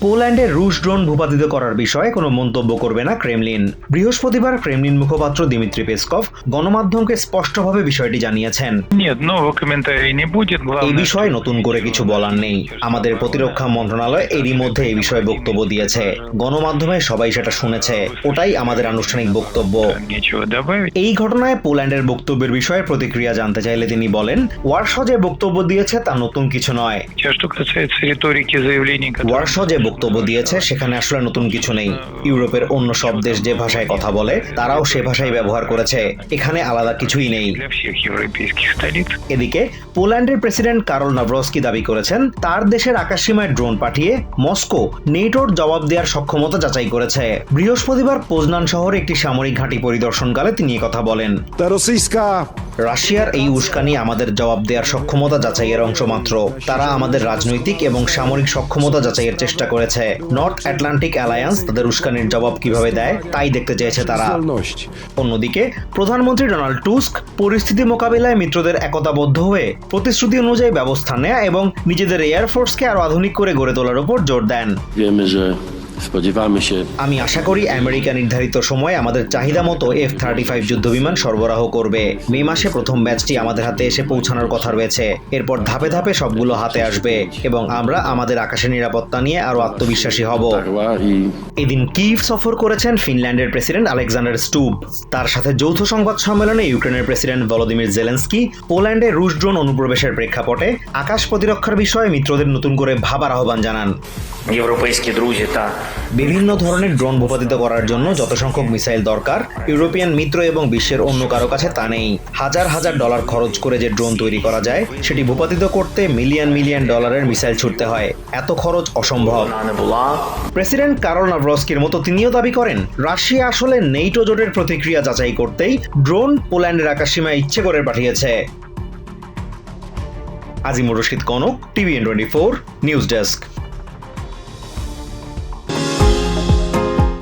পোল্যান্ডে রুশ ড্রোন ভূপাতিত করার বিষয়ে কোনো মন্তব্য করবে না ক্রেমলিন। বৃহস্পতিবার ক্রেমলিন মুখপাত্র দিমিত্রি পেসকভ গণমাধ্যমকে স্পষ্টভাবে বিষয়টি জানিয়েছেন। এই বিষয়ে নতুন করে কিছু বলার নেই। আমাদের প্রতিরক্ষা মন্ত্রণালয় এরই মধ্যে এই বিষয়ে বক্তব্য দিয়েছে। গণমাধ্যমে সবাই সেটা শুনেছে। ওটাই আমাদের আনুষ্ঠানিক বক্তব্য। এই ঘটনায় পোল্যান্ডের বক্তব্যের বিষয়ে প্রতিক্রিয়া জানতে চাইলে তিনি বলেন ওয়ার্স যে বক্তব্য দিয়েছে তা নতুন কিছু নয়। ওয়ার্স যে বক্তব্য দিয়েছে, সেখানে আসলে নতুন কিছু নেই। ইউরোপের অন্য সব দেশ যে ভাষায় কথা বলে, তারাও সে ভাষাই ব্যবহার করেছে। এখানে আলাদা কিছুই নেই। এদিকে, পোল্যান্ডের প্রেসিডেন্ট কারল নাভরস্কি দাবি করেছেন, তার দেশের আকাশসীমায় ড্রোন পাঠিয়ে মস্কো নেটোর জবাব দেওয়ার সক্ষমতা যাচাই করেছে। বৃহস্পতিবার পোজনান শহরে একটি সামরিক ঘাঁটি পরিদর্শনকালে তিনি কথা বলেন। রাশিয়ার এই উস্কানি আমাদের জবাব দেওয়ার সক্ষমতা যাচাইয়ের অংশ মাত্র। তারা আমাদের রাজনৈতিক এবং সামরিক সক্ষমতা যাচাইয়ের চেষ্টা করেছে। নর্থ অ্যাটলান্টিক অ্যালায়েন্স তাদের উস্কানির জবাব কীভাবে দেয়, তাই দেখতে চেয়েছে তারা। অন্যদিকে, প্রধানমন্ত্রী ডোনাল্ড টুস্ক পরিস্থিতি মোকাবিলায় মিত্রদের একতাবদ্ধ হয়ে প্রতিশ্রুতি অনুযায়ী ব্যবস্থা নেয়া এবং নিজেদের এয়ারফোর্সকে আরও আধুনিক করে গড়ে তোলার উপর জোর দেন। আমি আশা করি আমেরিকা নির্ধারিত সময় আমাদের চাহিদা মতো এফ থার্টি ফাইভ যুদ্ধবিমান সরবরাহ করবে। মে মাসে প্রথম ব্যাচটি আমাদের হাতে এসে পৌঁছানোর কথা রয়েছে। এরপর ধাপে ধাপে সবগুলো হাতে আসবে এবং আমরা আমাদের আকাশের নিরাপত্তা নিয়ে আরও আত্মবিশ্বাসী হব। এদিন কিভ সফর করেছেন ফিনল্যান্ডের প্রেসিডেন্ট আলেকজান্ডার স্টুব। তার সাথে যৌথ সংবাদ সম্মেলনে ইউক্রেনের প্রেসিডেন্ট ভলোদিমির জেলেন্সকি পোল্যান্ডে রুশ ড্রোন অনুপ্রবেশের প্রেক্ষাপটে আকাশ প্রতিরক্ষার বিষয়ে মিত্রদের নতুন করে ভাবার আহ্বান জানান। বিভিন্ন ধরনের ড্রোন ভূপাতিত করার জন্য যত সংখ্যক মিসাইল দরকার, ইউরোপিয়ান মিত্র এবং বিশ্বের অন্য কারও কাছে তা নেই। হাজার হাজার ডলার খরচ করে যে ড্রোন তৈরি করা যায়, সেটি ভূপাতিত করতে মিলিয়ন মিলিয়ন ডলারের মিসাইল ছুটতে হয়। এত খরচ অসম্ভব। প্রেসিডেন্ট কারল নাভরস্কির মতো তিনিও দাবি করেন, রাশিয়া আসলে নেইটো জোটের প্রতিক্রিয়া যাচাই করতেই ড্রোন পোল্যান্ডের আকাশসীমায় ইচ্ছে করে পাঠিয়েছে। Azimur Rashid Kanak, TV N twenty four, news desk.